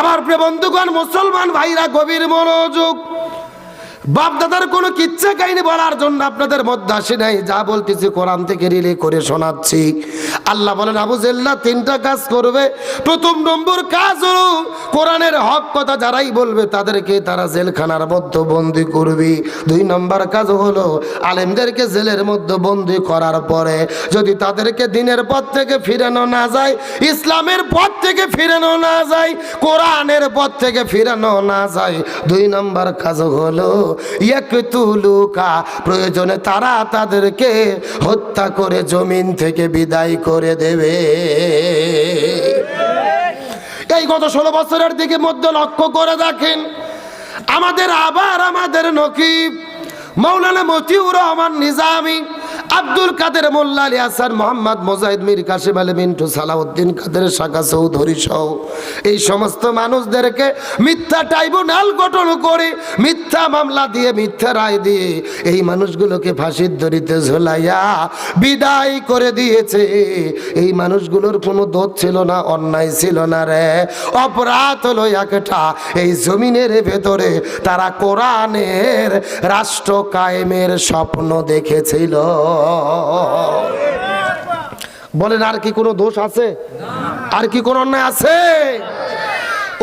আমার বন্ধুগণ, মুসলমান ভাইরা, গভীর মনোযোগ। বাপ দাদার কোনো কিচ্ছা কাহিনী বলার জন্য আপনাদের মধ্যে আসে নাই, যা বলতেছি কোরআন থেকে রিলে করে শোনাচ্ছি। আল্লাহ বলেন, আবু জেল্লা, তিনটা কাজ করবে। প্রথম নম্বর কাজ হলো, কোরআনের হক কথা যারাই বলবে, তাদেরকে তারা জেলখানার মধ্যে বন্দি করবে। দুই নম্বর কাজ হলো, আলেমদেরকে জেলের মধ্যে বন্দি করার পরে যদি তাদেরকে দিনের পথ থেকে ফিরানো না যায়, ইসলামের পথ থেকে ফিরানো না যায়, কোরআনের পথ থেকে ফিরানো না যায়, দুই নম্বর কাজ হলো, ইয়াকতুলুকা, প্রয়োজনে তারা তাদেরকে হত্যা করে জমিন থেকে বিদায় করে দেবে। এই গত ষোলো বছরের দিকে মধ্যে লক্ষ্য করে দেখেন, আমাদের আবার আমাদের নকিব, মৌলানা মতিউর রহমান নিজামি আব্দুল কাদের মোল্লা, আলী হাসান, মোহাম্মদ মোজাহিদ, মীর কাশিম আলী, মিন্টু সালাউদ্দিন কাদের, শাখা চৌধুরী সহ এই সমস্ত মানুষদেরকে মিথ্যা ট্রাইব্যুনাল গঠন করে মিথ্যা মামলা দিয়ে, মিথ্যা রায় দিয়ে এই মানুষগুলোকে ফাঁসির দড়িতে ঝোলাইয়া বিদায় করে দিয়েছে। এই মানুষগুলোর কোনো দোষ ছিল না, অন্যায় ছিল না রে। অপরাধ হলো একটা, এই জমিনের ভেতরে তারা কোরআনের রাষ্ট্র কায়েমের স্বপ্ন দেখেছিল। বলেন, আর কি কোনো দোষ আছে? আর কি কোনো অন্যায় আছে?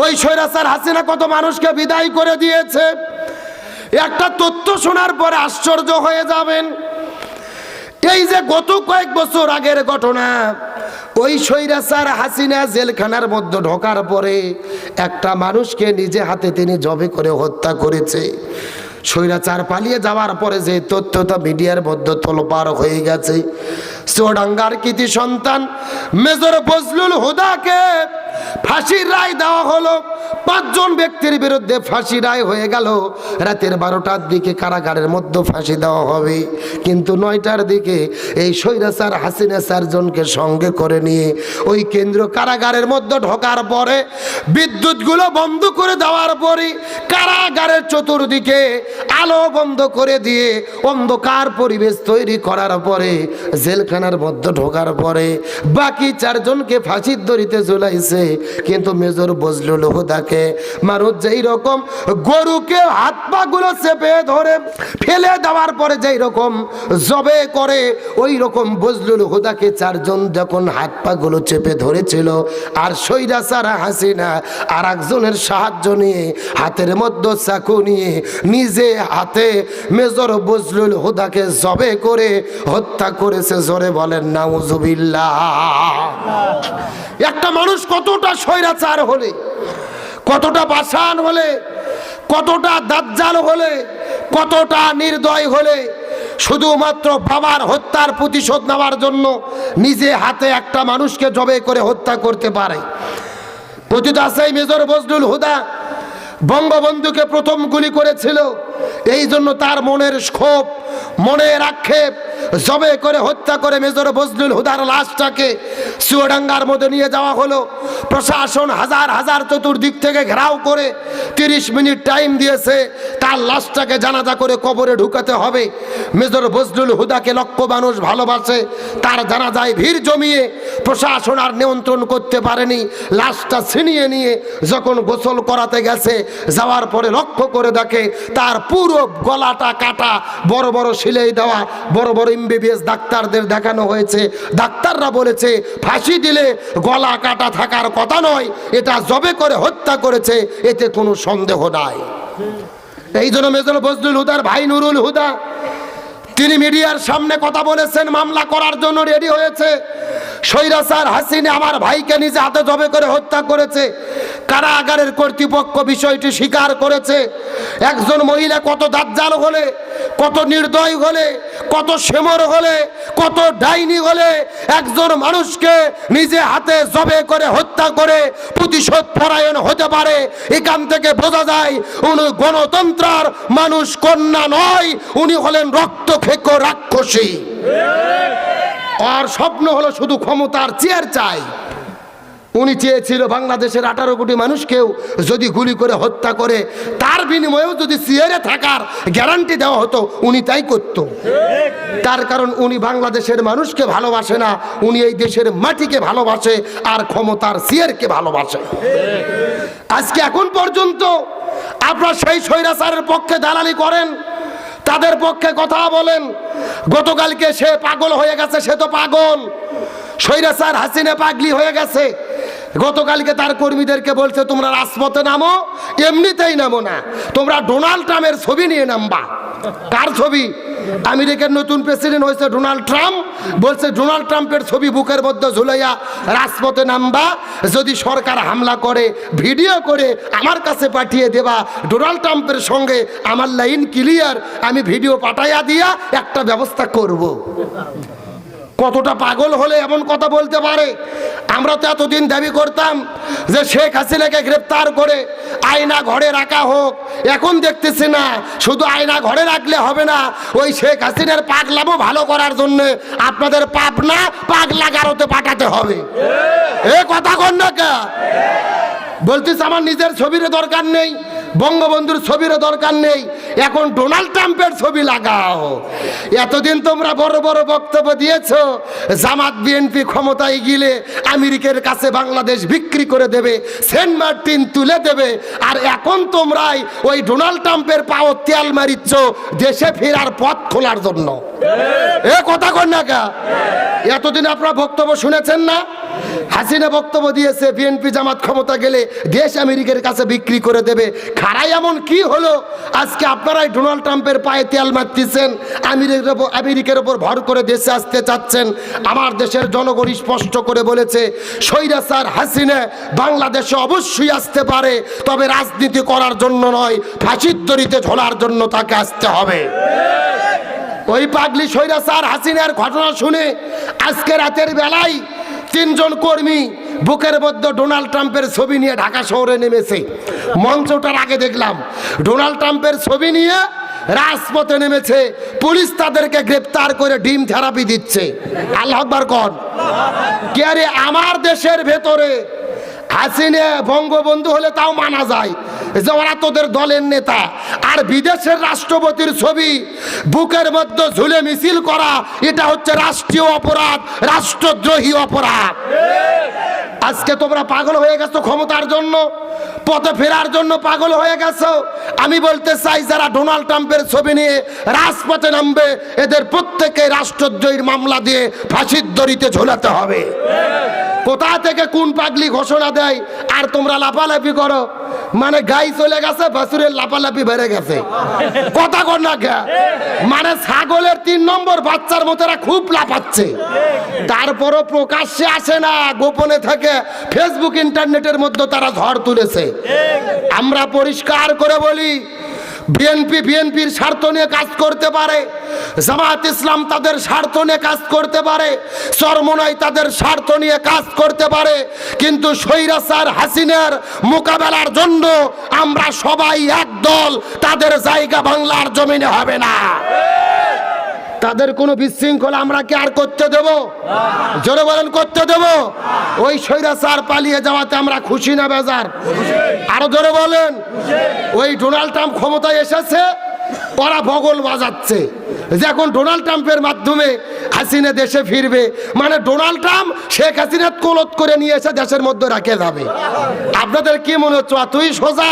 ওই স্বৈরাচার হাসিনা কত মানুষকে বিদায় করে দিয়েছে। একটা তথ্য শোনার পরে আশ্চর্য হয়ে যাবেন। এই যে গত কয়েক বছর আগের ঘটনা, ওই স্বৈরাচার হাসিনা জেলখানার মধ্যে ঢোকার পরে একটা মানুষকে নিজে হাতে তিনি জবে করে হত্যা করেছে। স্বৈরাচার পালিয়ে যাওয়ার পরে যে তথ্যটা মিডিয়ার মধ্যে তোলপার হয়ে গেছে, চোডাঙ্গার কৃতি সন্তান মেজর ফজলুল হুদাকে ফাঁসির রায় দেওয়া হলো। পাঁচজন ব্যক্তির বিরুদ্ধে ফাঁসি রায় হয়ে গেল। রাতের বারোটার দিকে কারাগারের মধ্যে ফাঁসি দেওয়া হবে। কিন্তু নয়টার দিকে এই স্বৈরাচার হাসিনা চারজনকে সঙ্গে করে নিয়ে ওই কেন্দ্র কারাগারের মধ্যে ঢোকার পরে বিদ্যুৎগুলো বন্ধ করে দেওয়ার পরে কারাগারের চতুর্দিকে আলো বন্ধ করে দিয়ে অন্ধকার পরিবেশ তৈরি করার পরে জেলখানার মধ্যে ঢোকার পরে বাকি চারজনকে ফাঁসির দড়িতে ঝুলাইছে। কিন্তু মেজর বজলুল হুদাকে মানুষ যেই রকম গরুকে হাত পা গুলো চেপে ধরে ফেলে দেওয়ার পরে যেই রকম জবে করে, ওই রকম বজলুল হুদাকে চারজন যখন হাত পা গুলো চেপে ধরেছিল, আর সৈরাচার হাসিনা, আর একজনের সাহায্য নিয়ে, হাতের মধ্যে চাকু নিয়ে, নিজে হাতে মেজর বজলুল হুদাকে জবে করে হত্যা করেছে, জোরে বলেন, নাউজুবিল্লাহ। একটা মানুষ কতটা স্বৈরাচার হলে কতটা বাসান হলে, কতটা দাজ্জাল হলে, কতটা নির্দয় হলে, শুধুমাত্র বাবার হত্যার প্রতিশোধ নেওয়ার জন্য নিজে হাতে একটা মানুষকে জবে করে হত্যা করতে পারে। কথিত আছে মেজর বজলুল হুদা বঙ্গবন্ধুকে প্রথম গুলি করেছিল, এই জন্য তার মনের ক্ষোভ, মনের আক্ষেপ জবে করে হত্যা করে মেজর বজলুল হুদার লাশটাকে চুয়াডাঙ্গার মধ্যে নিয়ে যাওয়া হলো। প্রশাসন হাজার হাজার চতুর্দিক থেকে ঘেরাও করে তিরিশ মিনিট টাইম দিয়েছে। তার লাশটাকে জানাজা করে কবরে ঢুকাতে হবে। মেজর বজলুল হুদাকে লক্ষ মানুষ ভালোবাসে। তার জানাজায় ভিড় জমিয়ে প্রশাসন আর নিয়ন্ত্রণ করতে পারেনি। লাশটা ছিনিয়ে নিয়ে যখন গোসল করাতে গেছে, যাওয়ার পরে লক্ষ্য করে দেখে তার পুরো গলাটা কাটা, বড় বড় সিলাই দেওয়া, বড় বড় এমবিবিএস ডাক্তারদের দেখানো হয়েছে। ডাক্তাররা বলেছে, ফাঁসি দিলে গলা কাটা থাকার কথা নয়, এটা জবে করে হত্যা করেছে, এতে কোনো সন্দেহ নাই। এই জন্য মেজর বজলুল হুদার ভাই নুরুল হুদা তিনি মিডিয়ার সামনে কথা বলেছেন, মামলা করার জন্য রেডি হয়েছে। সৈরাসার হাসিনে আমার ভাইকে নিজে হাতে জবে করে হত্যা করেছে। কারাগারের কর্তৃপক্ষ বিষয়টি স্বীকার করেছে। একজন মহিলা কত দাজ্জাল হলে, কত নির্দয় হলে, কত সেমর হলে, কত ডাইনি হলে, একজন মানুষকে নিজে হাতে জবে করে হত্যা করে প্রতিশোধ পরায়ণ হতে পারে। এখান থেকে বোঝা যায়, উনি গণতন্ত্রার মানুষ, কন্যা নয়, উনি হলেন রক্ত খেকো রাক্ষসী। আর স্বপ্ন হলো শুধু ক্ষমতার চেয়ার চাই। উনি চেয়েছিল বাংলাদেশের আঠারো কোটি মানুষকেও যদি গুলি করে হত্যা করে, তার বিনিময়েও যদি চেয়ারে থাকার গ্যারান্টি দেওয়া হতো, উনি তাই করত। তার কারণ উনি বাংলাদেশের মানুষকে ভালোবাসে না, উনি এই দেশের মাটিকে ভালোবাসে আর ক্ষমতার চেয়ারকে ভালোবাসে। আজকে এখন পর্যন্ত আপনারা সেই স্বৈরাচারের পক্ষে দালালি করেন তাদের পক্ষে কথা বলেন। গতকালকে সে পাগল হয়ে গেছে, সে তো পাগল। সৈরা স্যার হাসিনা পাগলি হয়ে গেছে। গতকালকে তার কর্মীদেরকে বলছে, তোমরা রাজপথে নামো, এমনিতেই নামো না। তোমরা ডোনাল্ড ট্রাম্পের ছবি নিয়ে নামবা। কার ছবি? আমেরিকার নতুন প্রেসিডেন্ট হয়েছে ডোনাল্ড ট্রাম্প বলছে, ডোনাল্ড ট্রাম্পের ছবি বুকের মধ্যে ঝুলাইয়া রাজপথে নামবা যদি সরকার হামলা করে, ভিডিও করে আমার কাছে পাঠিয়ে দেবা, ডোনাল্ড ট্রাম্পের সঙ্গে আমার লাইন ক্লিয়ার, আমি ভিডিও পাঠাইয়া দিয়া একটা ব্যবস্থা করব। কতটা পাগল হলে এমন কথা বলতে পারে? আমরা তো এতদিন দাবি করতাম যে শেখ হাসিনাকে গ্রেপ্তার করে আয়না ঘরে রাখা হোক। এখন দেখতেছি না, শুধু আয়না ঘরে রাখলে হবে না, ওই শেখ হাসিনার পাগলামও ভালো করার জন্য আপনাদের পাপ না পাগলা গারোতে পাঠাতে হবে। এ কথা কন না কে? বলতিস আমার নিজের ছবির দরকার নেই। বঙ্গবন্ধুর ছবিরও দরকার নেই। এখন ডোনাল্ড ট্রাম্পের ছবি লাগাও। এতদিন তোমরা বড় বড় বক্তব্য দিয়েছ, জামাত, বিএনপি ক্ষমতায় গিলে আমেরিকার কাছে বাংলাদেশ বিক্রি করে দেবে, সেন্ট মার্টিন তুলে দেবে, আর এখন তোমরাই ওই ডোনাল্ড ট্রাম্পের পাও তেল মারিচ্ছ দেশে ফেরার পথ খোলার জন্য। এ কথা কন না কা। এতদিন আপনারা বক্তব্য শুনেছেন না? হাসিনা বক্তব্য দিয়েছে, বিএনপি জামাত ক্ষমতা গেলে দেশ আমেরিকার কাছে বিক্রি করে দেবে। খারাই এমন কি হলো? আজকে আপনারাই ডোনাল্ড ট্রাম্পের পায়ে তেল মারতেছেন আমেরিকার ওপর আমেরিকার ওপর ভর করে দেশে আসতে চাচ্ছেন। আমার দেশের জনগণ স্পষ্ট করে বলেছে স্বৈরাচার হাসিনা বাংলাদেশে অবশ্যই আসতে পারে, তবে রাজনীতি করার জন্য নয়, ফাঁসির দড়িতে ঝোলার জন্য তাকে আসতে হবে। ওই পাগলি স্বৈরাচার হাসিনার ঘটনা শুনে আজকে রাতের বেলায় তিনজন কর্মী বুকের মধ্যে ডোনাল্ড ট্রাম্পের ছবি নিয়ে ঢাকা শহরে নেমেছে। মঞ্চটার আগে দেখলাম, ডোনাল্ড ট্রাম্পের ছবি নিয়ে রাজপথে নেমেছে। পুলিশ তাদেরকে গ্রেপ্তার করে ডিম থেরাপি দিচ্ছে। আল্লাহ কন। কে আমার দেশের ভেতরে হাসিনে বঙ্গবন্ধু হলে তাও মানা যায় যে ওরা তোদের দলের নেতা। আর বিদেশের রাষ্ট্রপতির ছবি, বুকের মধ্যে ঝুলে মিছিল করা, এটা হচ্ছে রাষ্ট্রীয় অপরাধ, রাষ্ট্রদ্রোহী অপরাধ। আজকে তোমরা পাগল হয়ে গেছো ক্ষমতার জন্য, পথে ফেরার জন্য পাগল হয়ে গেছো। আমি বলতে চাই, যারা ডোনাল্ড ট্রাম্পের ছবি নিয়ে রাজপথে নামবে, এদের প্রত্যেকে রাষ্ট্রদ্রোহীর মামলা দিয়ে ফাঁসির দড়িতে ঝোলাতে হবে। কোথা থেকে কোন পাগলি ঘোষণা দেয়? আর তোমরা লাফালাফি করো। মানে গাই চলে গেছে বাসুরের লাফালাফি বেড়ে গেছে। কথা কর না কে? মানে ছাগলের তিন নম্বর বাচ্চার মতো খুব লাফাচ্ছে। তারপরও প্রকাশ্যে আসে না, গোপনে থাকে ফেসবুক ইন্টারনেটের মধ্যে তারা ঝড় তুলেছে। আমরা পরিষ্কার করে বলি বিএনপি বিএনপির স্বার্থ নিয়ে কাজ করতে পারে। জামাত ইসলাম তাদের স্বার্থ নিয়ে কাজ করতে পারে। চরমনাই তাদের স্বার্থ নিয়ে কাজ করতে পারে। কিন্তু স্বৈরাচার হাসিনার মোকাবেলার জন্য আমরা সবাই একদল, তাদের জায়গা বাংলার জমিনে হবে না। তাদের কোনো বিশৃঙ্খলা আমরা কি আর করতে দেব? জোরে বলেন, করতে দেব? ওই স্বৈরাচার পালিয়ে যাওয়াতে আমরা খুশি না, বেজার? আরও জোরে বলেন। ওই ডোনাল্ড ট্রাম্প ক্ষমতায় এসেছে, ওরা বগল বাজাচ্ছে। যে এখন ডোনাল্ড ট্রাম্পের মাধ্যমে হাসিনা দেশে ফিরবে মানে ডোনাল্ড ট্রাম্প শেখ হাসিনা কোলত করে নিয়ে এসে দেশের মধ্যে রাখে যাবে। আপনাদের কি মনে হচ্ছে? তুই সোজা?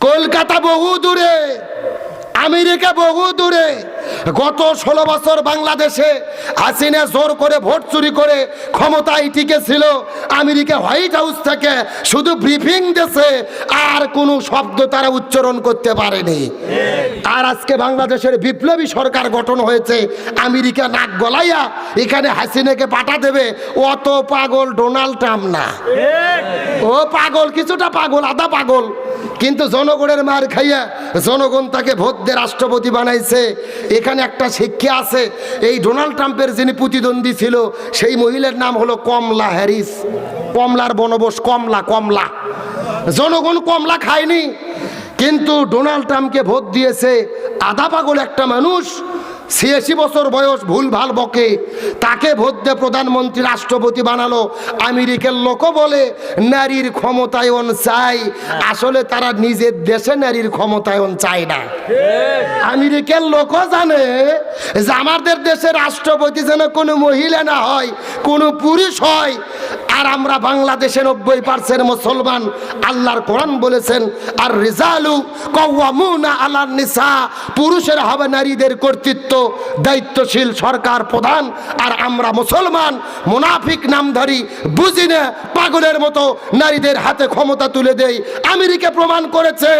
কলকাতা বহু দূরে আমেরিকা বহু দূরে গত ষোলো বছর বাংলাদেশে হাসিনা জোর করে ভোট চুরি করে ক্ষমতায় টিকেছিল। আমেরিকা হোয়াইট হাউস থেকে শুধু ব্রিফিং দেশে আর কোনো শব্দ তারা উচ্চারণ করতে পারেনি। আর আজকে বাংলাদেশের বিপ্লবী সরকার গঠন হয়েছে, আমেরিকা নাক গলাইয়া এখানে হাসিনাকে পাঠা দেবে অত পাগল ডোনাল্ড ট্রাম্প না। ও পাগল, কিছুটা পাগল, আধা পাগল। কিন্তু জনগণের মার খাইয়া জনগণ তাকে ভোট রাষ্ট্রপতি বানাইছে। এখানে একটা শিক্ষা আছে, এই ডোনাল্ড ট্রাম্পের যিনি প্রতিদ্বন্দ্বী ছিল, সেই মহিলার নাম হলো কমলা হ্যারিস। কমলার বনবস কমলা কমলা। জনগণ কমলা খায়নি, কিন্তু ডোনাল্ড ট্রাম্পকে ভোট দিয়েছে আধা পাগল একটা মানুষ ছিয়াশি বছর বয়স ভুল ভালো বকে। তাকে ভোট প্রধানমন্ত্রী রাষ্ট্রপতি বানালো। আমেরিকার লোক বলে, নারীর ক্ষমতায়ন চাই। আসলে তারা নিজের দেশে নারীর ক্ষমতায়ন চায় না। আমেরিকার লোকও জানে যে আমাদের দেশে রাষ্ট্রপতি যেন কোনো মহিলা না হয়, কোনো পুরুষ হয়। আর আমরা বাংলাদেশে নব্বই পার্সেন্ট মুসলমান, আল্লাহর কোরআন বলেছেন, আর রিজালু কওয়ামুনা আলার নিসা পুরুষের হবে নারীদের কর্তৃত্ব, দায়িত্বশীল সরকার প্রধান। আর আমরা মুসলমান, মুনাফিক নামধারী, বুঝি না পাগলের মতো নারীদের হাতে ক্ষমতা তুলে দেই আমেরিকা প্রমাণ করেছে,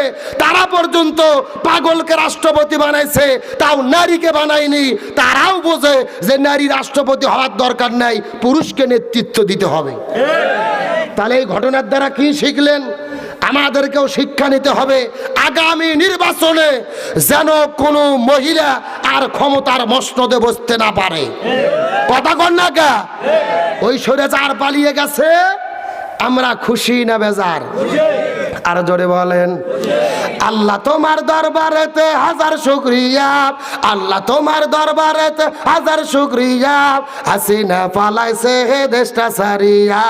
তারা পর্যন্ত পাগলকে রাষ্ট্রপতি বানাইছে, তাও নারীকে বানায়নি। তারাও বোঝে যে নারী রাষ্ট্রপতি হওয়ার দরকার নাই, পুরুষকে নেতৃত্ব দিতে হবে। তাহলে এই ঘটনার দ্বারা কি শিখলেন? আমাদেরকেও শিক্ষা নিতে হবে, আগামী নির্বাচনে যেন কোনো মহিলা আর ক্ষমতার মসনদে বসতে না পারে। কথা কন না কা? ওই সরে চার পালিয়ে গেছে আমরা খুশি না বেজার? আর জোরে বলেন, আল্লাহ তোমার দরবারেতে হাজার শুক্রিয়া, আল্লাহ তোমার দরবারেতে হাজার শুক্রিয়া, হাসিনা পালাইছে হে দেশটা সারিয়া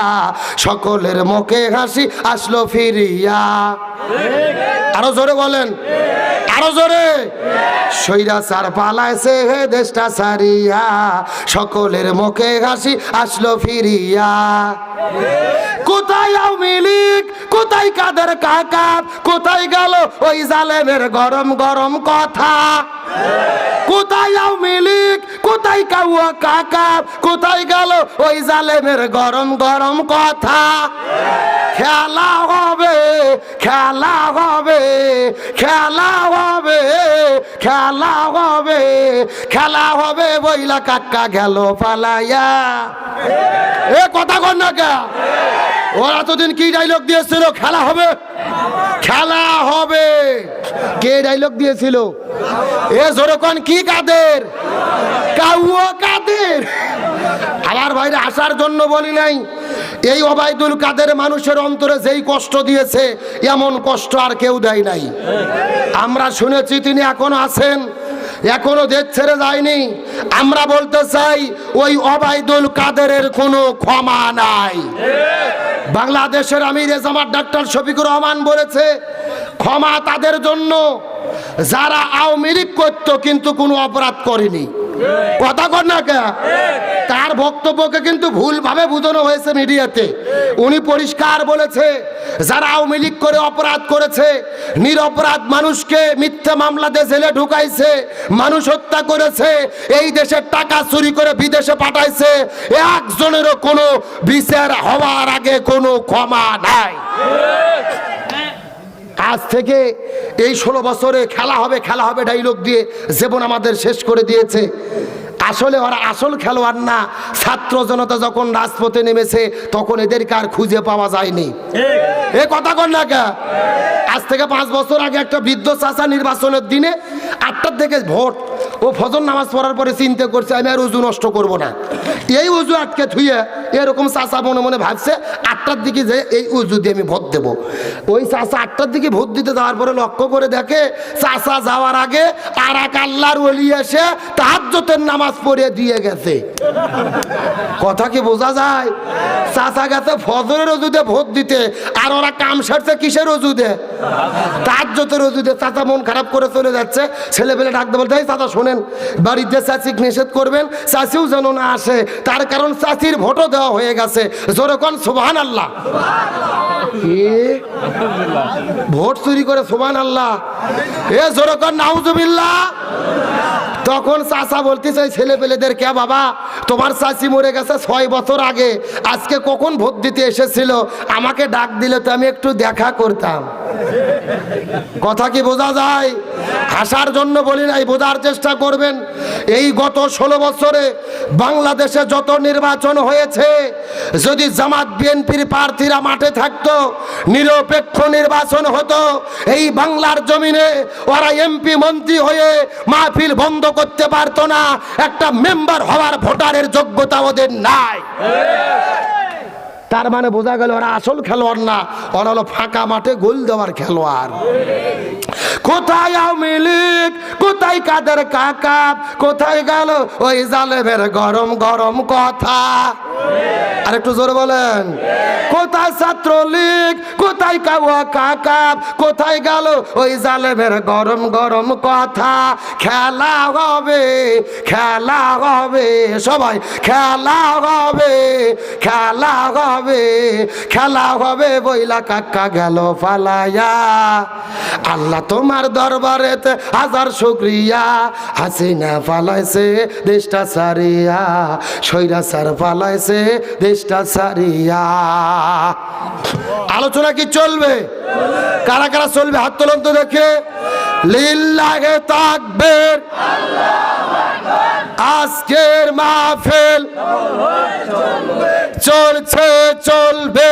সকলের মুখে হাসি আসলো ফিরিয়া। আরও জোরে বলেন আরও জোরে সৈরা সার পালাইছে হে দেশটা সারিয়া সকলের মুখে হাসি আসলো ফিরিয়া। কোথায় আওয়ামী লীগ? কোথায় কাদের কাকা? কোথায় গেল ওই জালেমের গরম গরম কথা? কোথায় লীগ? কোথায় কাউয়া কাকা? কোথায় গেল ওই জালেমের গরম গরম কথা? খেলা হবে খেলা হবে খেলা হবে খেলা হবে খেলা হবে বইলা কাকা গেল পালাইয়া। এ কথা কর না কে? ওরা এতদিন কি ডাইলগ দিয়েছিল? খেলা হবে? খেলা হবে। কে ডাইলগ দিয়েছিল? এ জোরকন কি কাদের? কাউয়া কাদের? আমার ভাইরা আসার জন্য বলি নাই। এই অবায়দুল কাদের মানুষের অন্তরে যেই কষ্ট দিয়েছে, এমন কষ্ট আর কেউ দেয় নাই। আমরা শুনেছি তিনি এখনও আছেন, এখনও দেশ ছেড়ে যায়নি। আমরা বলতে চাই, ওই অবায়দুল কাদেরের কোনো ক্ষমা নাই। বাংলাদেশের আমির জামাত ডাক্তার শফিকুর রহমান বলেছে, ক্ষমা তাদের জন্য, যারা আওয়ামী লীগ করত কিন্তু কোনো অপরাধ করেনি। কথা কর না কে? তার বক্তব্যকে কিন্তু ভুলভাবে বোঝানো হয়েছে মিডিয়াতে। উনি পরিষ্কার বলেছে, যারা আওয়ামী লীগ করে অপরাধ করেছে, নিরপরাধ মানুষকে মিথ্যা মামলাতে জেলে ঢুকাইছে, মানুষ হত্যা করেছে, এই দেশের টাকা চুরি করে বিদেশে পাঠাইছে, একজনেরও কোনো বিচার হওয়ার আগে কোনো ক্ষমা নাই। আজ থেকে এই ষোলো বছরে খেলা হবে খেলা হবে ডাইলগ দিয়ে জীবন আমাদের শেষ করে দিয়েছে। আসলে ওরা আসল খেলোয়াড় না ছাত্র জনতা যখন রাজপথে নেমেছে তখন এদেরকে আর খুঁজে পাওয়া যায়নি। এ কথা কর না কে? আজ থেকে পাঁচ বছর আগে একটা বৃদ্ধ চাষা নির্বাচনের দিনে আটটার থেকে ভোট ও ফজর নামাজ পড়ার পরে চিন্তা করছে, আমি আর উজু নষ্ট করব না। এই উজু আটকে থুয়ে এরকম চাষা মনে মনে ভাবছে, আটটার দিকে যে এই উজু দিয়ে আমি ভোট দেবো। ওই চাষা আটটার দিকে ভোট দিতে যাওয়ার পরে লক্ষ্য করে দেখে চাষা যাওয়ার আগে আর এক আল্লাহর ওলি এসে তাহাজ্জতের নামাজ পড়ে দিয়ে গেছে। কথা কি বোঝা যায়? চাচা গেছে ফজরের অজুদে ভোট দিতে, আর ওরা কাম সারছে কিসের অজুদে তার যত অজুদে চাচা মন খারাপ করে চলে যাচ্ছে ছেলে পেলে ডাকতে বলতে "এই চাচা শোনেন বাড়িতে চাচিক নিষেধ করবেন, চাচিও যেন না আসে, তার কারণ চাচির ভোটও দেওয়া হয়ে গেছে। যেরকম সুবহান আল্লাহ ভোট চুরি করে সুবহান আল্লাহ এ যেরকম নাউজুবিল্লাহ। তখন চাচা বলতে চাই ছেলে পেলেদের কে বাবা? তোমার চাচি মরে গেছে ছয় বছর আগে। আজকে কখন ভোট দিতে এসেছিল? আমাকে ডাক দিলে তো আমি একটু দেখা করতাম। কথা কি বোঝা যায়? হাসার জন্য বলি নাই, বোঝার চেষ্টা করবেন। এই গত ষোলো বছরে বাংলাদেশে যত নির্বাচন হয়েছে, যদি জামাত বিএনপির প্রার্থীরা মাঠে থাকত, নিরপেক্ষ নির্বাচন হতো, এই বাংলার জমিনে ওরা এমপি, মন্ত্রী হয়ে মাহফিল বন্ধ করতে পারতো না। একটা মেম্বার হওয়ার ভোটারের যোগ্যতা ওদের নাই। তার মানে বোঝা গেল ওরা আসল খেলোয়াড় না। ওরা হলো ফাঁকা মাঠে গোল দেওয়ার খেলোয়াড়। কোথায় আওয়ামী লীগ? কোথায় কাদের কাকা? কোথায় গেল ওই জালেমের গরম গরম কথা? আর একটু জোরে বলেন। কোথায় ছাত্রলীগ? কোথায় কাউয়া কাকা? কোথায় গেল ওই জালেমের গরম গরম কথা? খেলা হবে খেলা হবে, সবাই খেলা হবে খেলা হবে খেলা হবে, বইলা কাকা গেল ফালাইয়া। আল্লাহ তোমার দরবারেতে হাজার শুক্রিয়া। হাসিনা ফালাইছে, দেশটা সারিয়া, সৈরা সার ফালাইছে দেশটা সারিয়া আলোচনা কি চলবে? কারা কারা চলবে? হাত তোলন তো দেখে। লিল্লাহে তাকবীর। আজকের মাহফিল চলছে, চলবে।